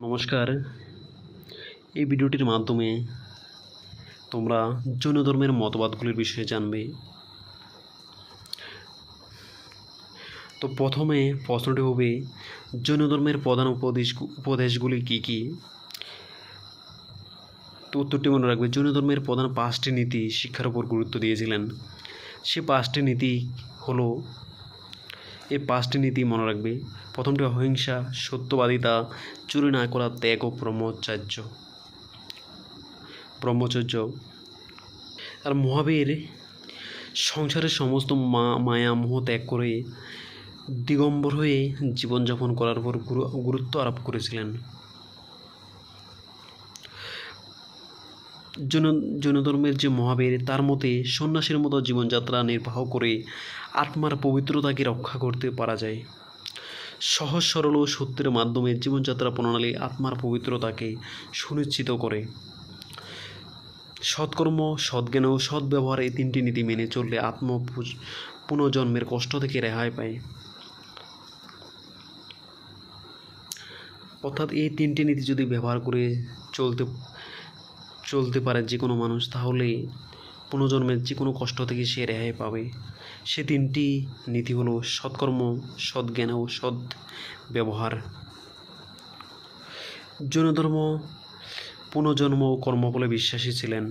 নমস্কার। এই ভিডিওটির মাধ্যমে তোমরা জৈন ধর্মের মতবাদগুলির বিষয়ে জানবে। তো প্রথমে প্রশ্নটি হবে জৈন ধর্মের প্রধান উপদেশ উপদেশগুলি কী কী? তো উত্তরটি মনে রাখবে জৈন ধর্মের প্রধান পাঁচটি নীতি শিক্ষার উপর গুরুত্ব দিয়েছিলেন। সে পাঁচটি নীতি হলো এই পাঁচটি নীতি মনে রাখবে। প্রথমটি অহিংসা সত্যবাদিতা, চুরি না করা ত্যাগ ও ব্রহ্মচার্য। ব্রহ্মচর্য। আর মহাবীর সংসারের সমস্ত মা, মায়া, মোহ ত্যাগ করে দিগম্বর হয়ে জীবনযাপন করার উপর গুরু- গুরুত্ব আরোপ করেছিলেন। জৈন জৈন ধর্মের যে মহাবীর, তার মতে সন্ন্যাসীর মতো জীবনযাত্রা নির্বাহ করে আত্মার পবিত্রতাকে রক্ষা করতে পারা যায়। সহজ, সরল ও সত্যের মাধ্যমে জীবনযাত্রা প্রণালী আত্মার পবিত্রতাকে সুনিশ্চিত করে। সৎকর্ম সদ্জ্ঞান ও সদ্ব্যবহার এই তিনটি নীতি মেনে চললে আত্ম পুনর্জন্মের কষ্ট থেকে রেহাই পায়। অর্থাৎ এই তিনটি নীতি যদি ব্যবহার করে চলতে চলতে পারে যে কোনো মানুষ তাহলে পুনর্জন্মের যে কোনো কষ্ট থেকে সে রেহাই পাবে। সে তিনটি নীতি হলো সৎকর্ম সদ্জ্ঞান ও সৎ ব্যবহার জৈন ধর্ম পুনর্জন্ম ও কর্মফলে বিশ্বাসী ছিলেন।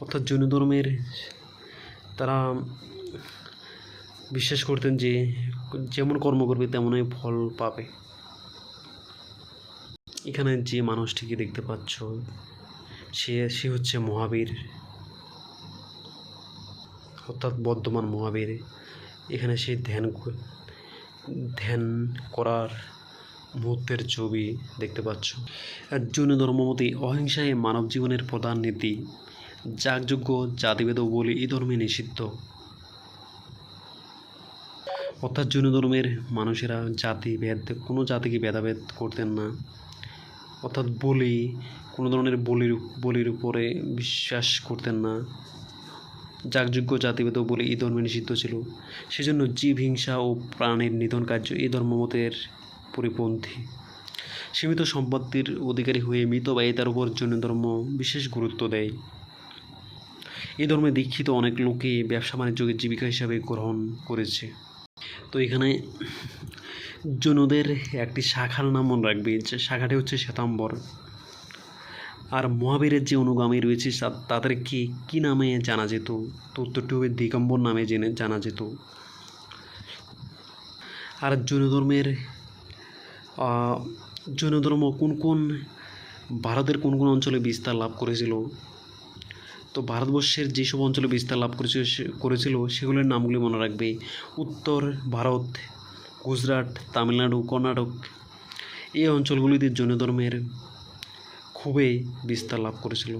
অর্থাৎ জৈন ধর্মের তারা বিশ্বাস করতেন যে, যেমন কর্ম করবে, তেমনই ফল পাবে। এখানে যে মানুষটিকে দেখতে পাচ্ছ, সে সে হচ্ছে মহাবীর। অর্থাৎ বর্ধমান মহাবীর। এখানে সে ধ্যান ধ্যান করার মুহূর্তের ছবি দেখতে পাচ্ছ। জৈন ধর্মমতে অহিংসায় মানব জীবনের প্রধান নীতি, যাগযজ্ঞ, জাতিভেদ বলে এই ধর্মে নিষিদ্ধ। অর্থাৎ জৈন ধর্মের মানুষেরা জাতি ভেদ, কোনো জাতিকে ভেদাভেদ করতেন না। অর্থাৎ বলি, কোনো ধরনের বলির বলির উপরে বিশ্বাস করতেন না। যাগযজ্ঞ, জাতিভেদ বলে এই ধর্মে নিষিদ্ধ ছিল। সেজন্য জীব, হিংসা ও প্রাণের নিধন কার্য এই ধর্মমতের পরিপন্থী। সীমিত সম্পত্তির অধিকারী হয়ে মৃত ব্যয়িতার উপর জৈন ধর্ম বিশেষ গুরুত্ব দেয়। এই ধর্মে দীক্ষিত অনেক লোকে ব্যবসা বাণিজ্যকে জীবিকা হিসাবে গ্রহণ করেছে। তো এখানে জৈনদের একটি শাখার নাম মনে রাখবে। যে শাখাটি হচ্ছে শ্বেতাম্বর। আর মহাবীরের যে অনুগামী রয়েছে, তা- তাদেরকে কী নামে জানা যেত? তো উত্তরটি হবে দিগম্বর নামে জেনে জানা যেত। আর জৈন ধর্মের জৈন ধর্ম কোন কোন ভারতের কোন কোন অঞ্চলে বিস্তার লাভ করেছিল? তো ভারতবর্ষের যেসব অঞ্চলে বিস্তার লাভ করেছিল করেছিল, সেগুলোর নামগুলি মনে রাখবে। উত্তর ভারত গুজরাট, তামিলনাড়ু, কর্ণাটক এই অঞ্চলগুলিতে জৈন ধর্মের খুবই বিস্তার লাভ করেছিল।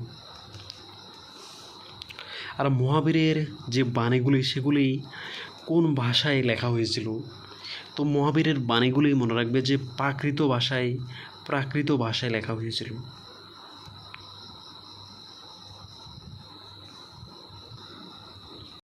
আর মহাবীরের যে বাণীগুলি, সেগুলি কোন ভাষায় লেখা হয়েছিল? তো মহাবীরের বাণীগুলি মনে রাখবে যে, প্রাকৃত ভাষায় প্রাকৃত ভাষায় লেখা হয়েছিল।